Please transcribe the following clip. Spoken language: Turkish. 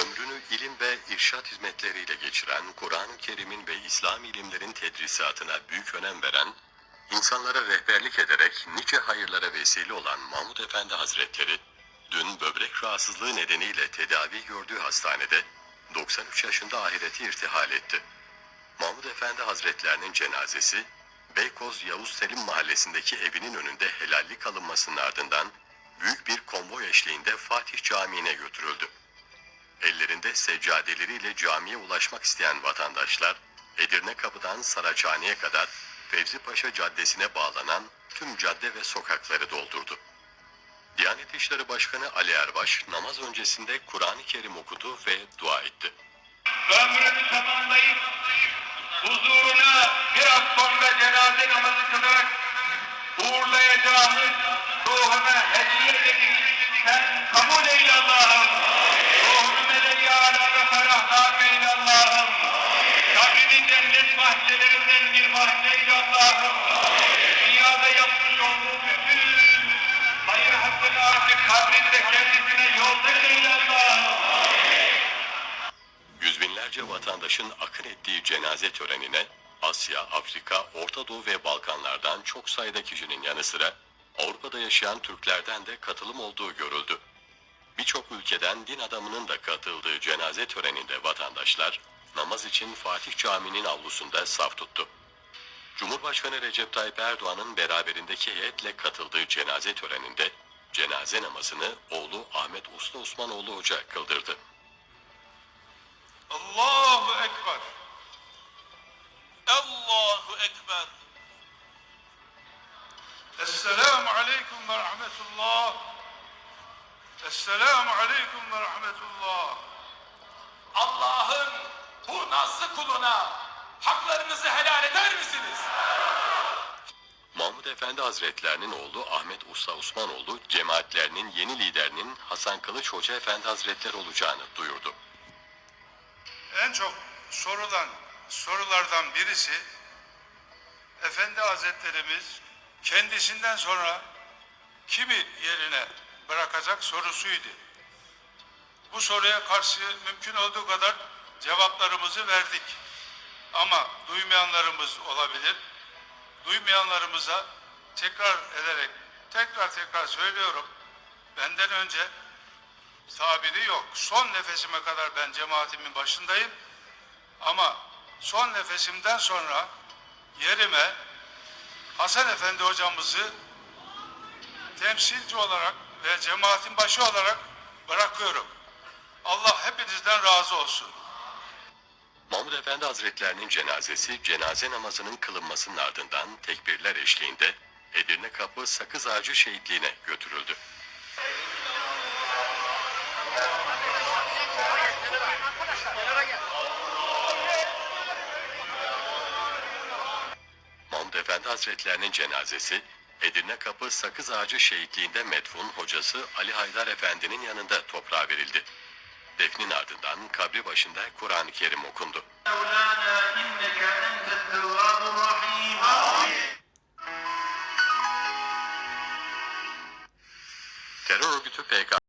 Ömrünü ilim ve irşat hizmetleriyle geçiren, Kur'an-ı Kerim'in ve İslam ilimlerin tedrisatına büyük önem veren, insanlara rehberlik ederek nice hayırlara vesile olan Mahmud Efendi Hazretleri, dün böbrek rahatsızlığı nedeniyle tedavi gördüğü hastanede 93 yaşında ahireti irtihal etti. Mahmud Efendi Hazretlerinin cenazesi, Beykoz Yavuz Selim mahallesindeki evinin önünde helallik alınmasının ardından büyük bir konvoy eşliğinde Fatih Camii'ne götürüldü. Ellerinde seccadeleriyle camiye ulaşmak isteyen vatandaşlar, Edirne Kapı'dan Saraçhane'ye kadar Fevzi Paşa Caddesi'ne bağlanan tüm cadde ve sokakları doldurdu. Diyanet İşleri Başkanı Ali Erbaş namaz öncesinde Kur'an-ı Kerim okudu ve dua etti. ömrünü tamamlayıp huzuruna biraz sonra cenaze namazı kılarak uğurlayacağımız ruhuna hediye edip sen kabul eyle Allah'ım. Allah'ım. Vatandaşın akın ettiği cenaze törenine Asya, Afrika, Orta Doğu ve Balkanlardan çok sayıda kişinin yanı sıra Avrupa'da yaşayan Türklerden de katılım olduğu görüldü. Birçok ülkeden din adamının da katıldığı cenaze töreninde vatandaşlar namaz için Fatih Camii'nin avlusunda saf tuttu. Cumhurbaşkanı Recep Tayyip Erdoğan'ın beraberindeki heyetle katıldığı cenaze töreninde cenaze namazını oğlu Ahmet Usta Osmanoğlu Hoca kıldırdı. Allahu Ekber. Allahu Ekber. Esselamu Aleyküm ve Rahmetullah. Esselamu Aleyküm ve Rahmetullah. Allah'ın bu nazlı kuluna haklarınızı helal eder misiniz? Mahmud Efendi Hazretlerinin oğlu Ahmet Usta Osmanoğlu cemaatlerinin yeni liderinin Hasan Kılıç Hoca Efendi Hazretleri olacağını duyurdu. En çok sorulan sorulardan birisi Efendi Hazretlerimiz kendisinden sonra kimi yerine bırakacak sorusuydu. Bu soruya karşı mümkün olduğu kadar cevaplarımızı verdik. Ama duymayanlarımız olabilir. Duymayanlarımıza tekrar ederek tekrar tekrar söylüyorum. Benden önce tabiri yok. Son nefesime kadar ben cemaatimin başındayım. Ama son nefesimden sonra yerime Hasan Efendi hocamızı temsilci olarak ve cemaatin başı olarak bırakıyorum. Allah hepinizden razı olsun. Mahmud Efendi Hazretlerinin cenazesi cenaze namazının kılınmasının ardından tekbirler eşliğinde Edirne Kapı Sakız Ağacı Şehitliğine götürüldü. Mahmud Efendi Hazretlerinin cenazesi Edirne Kapı Sakız Ağacı Şehitliğinde medfun hocası Ali Haydar Efendi'nin yanında toprağa verildi ardından kabri başında Kur'an-ı Kerim okundu. Terör örgütü PKK